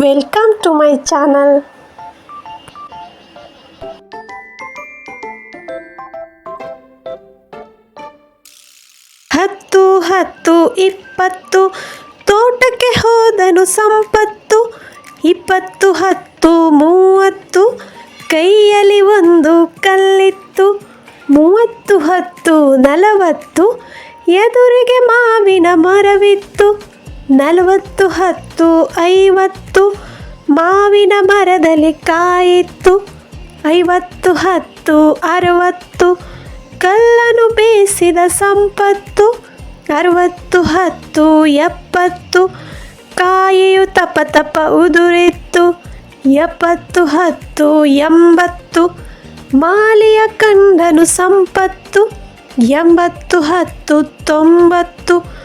Welcome to my channel ಹತ್ತು ಹತ್ತು, ಇಪ್ಪತ್ತು, ತೋಟಕ್ಕೆ ಹೋದನು ಸಂಪತ್ತು. ಇಪ್ಪತ್ತು, ಹತ್ತು, ಮೂವತ್ತು, ಕೈಯಲ್ಲಿ ಒಂದು ಕಲ್ಲಿತ್ತು. ಮೂವತ್ತು, ಹತ್ತು, ನಲವತ್ತು, ಎದುರಿಗೆ ಮಾವಿನ ಮರವಿತ್ತು. ನಲವತ್ತು ಹತ್ತು ಐವತ್ತು ಮಾವಿನ ಮರದಲ್ಲಿ ಕಾಯಿತ್ತು. ಐವತ್ತು ಹತ್ತು ಅರವತ್ತು ಕಲ್ಲನು ಬೇಯಿಸಿದ ಸಂಪತ್ತು. ಅರವತ್ತು ಹತ್ತು ಎಪ್ಪತ್ತು ಕಾಯಿಯು ತಪ ತಪ ಉದುರಿತ್ತು. ಎಪ್ಪತ್ತು ಹತ್ತು ಎಂಬತ್ತು ಮಾಲಿಯ ಕಂಡನು ಸಂಪತ್ತು. ಎಂಬತ್ತು ಹತ್ತು ತೊಂಬತ್ತು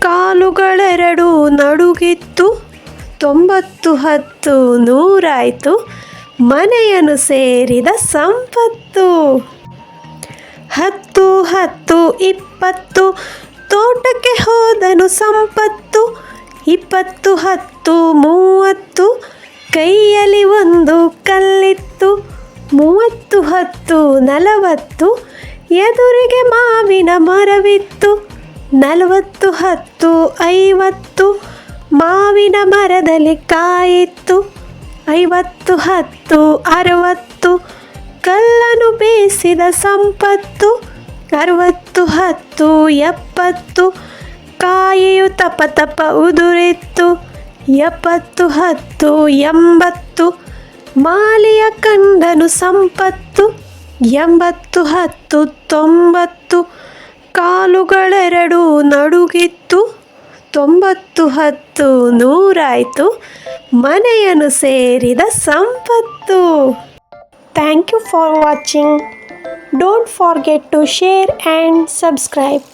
ಕಾಲುಗಳೆರಡು ನಡುಗಿತ್ತು. ತೊಂಬತ್ತು ಹತ್ತು ನೂರಾಯಿತು. ಮನೆಯನ್ನು ಸೇರಿದ ಸಂಪತ್ತು. ಹತ್ತು ಹತ್ತು ಇಪ್ಪತ್ತು. ತೋಟಕ್ಕೆ ಹೋದನು ಸಂಪತ್ತು. ಇಪ್ಪತ್ತು ಹತ್ತು ಮೂವತ್ತು. ಕೈಯಲ್ಲಿ ಒಂದು ಕಲ್ಲಿತ್ತು. ಮೂವತ್ತು ಹತ್ತು ನಲವತ್ತು. ಎದುರಿಗೆ ಮಾವಿನ ಮರವಿತ್ತು. ನಲವತ್ತು ಹತ್ತು ಐವತ್ತು ಮಾವಿನ ಮರದಲ್ಲಿ ಕಾಯಿತ್ತು. ಐವತ್ತು ಹತ್ತು ಅರವತ್ತು ಕಲ್ಲನು ಬೇಯಿಸಿದ ಸಂಪತ್ತು. ಅರವತ್ತು ಹತ್ತು ಎಪ್ಪತ್ತು ಕಾಯಿಯು ತಪ ತಪ ಉದುರಿತ್ತು. ಎಪ್ಪತ್ತು ಹತ್ತು ಎಂಬತ್ತು ಮಾಲಿಯ ಕಂಡನು ಸಂಪತ್ತು. ಎಂಬತ್ತು ಹತ್ತು ತೊಂಬತ್ತು ಕಾಲುಗಳೆರಡು ನಡುಗಿತ್ತು. ತೊಂಬತ್ತು ಹತ್ತು ನೂರಾಯಿತು. ಮನೆಯನ್ನು ಸೇರಿದ ಸಂಪತ್ತು. Thank you for watching. Don't forget to share and subscribe.